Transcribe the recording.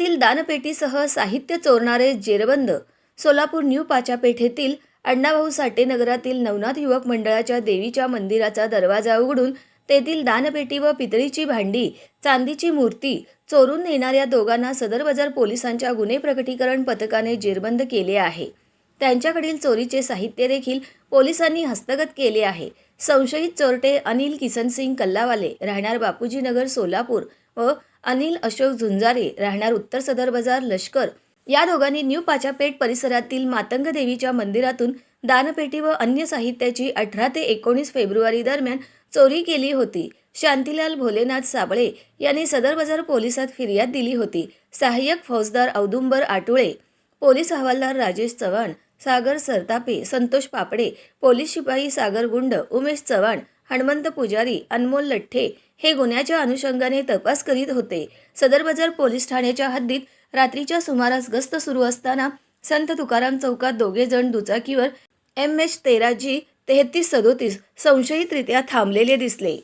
दानपेटीसह साहित्य चोरणारे जेरबंद सोलापूर न्यू पाचापेठेतील अण्णाभाऊ साठे नगरातील नवनाथ युवक मंडळाच्या देवीच्या मंदिराचा दरवाजा उघडून तेथील दानपेटी व पितळीची भांडी चांदीची मूर्ती चोरून नेणाऱ्या दोघांना सदर बाजार पोलिसांच्या गुन्हे प्रकटीकरण पथकाने जेरबंद केले आहे. त्यांच्याकडील चोरीचे साहित्य देखील पोलिसांनी हस्तगत केले आहे. संशयित चोरटे अनिल किसनसिंग कल्लावाले राहणार बापूजी नगर सोलापूर व अनिल अशोक झुंजारे राहणार उत्तर सदर बाजार लष्कर. या दोघांनी न्यू पाचापेठ परिसरातील मातंग देवीच्या मंदिरातून दानपेटी व अन्य साहित्याची अठरा ते एकोणीस फेब्रुवारी दरम्यान चोरी केली होती. शांतीलाल भोलेनाथ साबळे यांनी सदर बाजार पोलिसात फिर्याद दिली होती. सहाय्यक फौजदार औदुंबर आटुळे पोलीस हवालदार राजेश चव्हाण सागर सरतापे संतोष पापडे पोलीस शिपाई सागर गुंड उमेश चव्हाण हणमंत पुजारी अनमोल लठ्ठे हे गुन्ह्याच्या अनुषंगाने तपास करीत होते. सदर बाजार पोलीस ठाण्याच्या हद्दीत रात्रीच्या सुमारास गस्त सुरू असताना संत तुकाराम चौकात दोघे जण दुचाकीवर एम एच तेरा जी तेहतीस सदोतीस संशयितरित्या थांबलेले दिसले.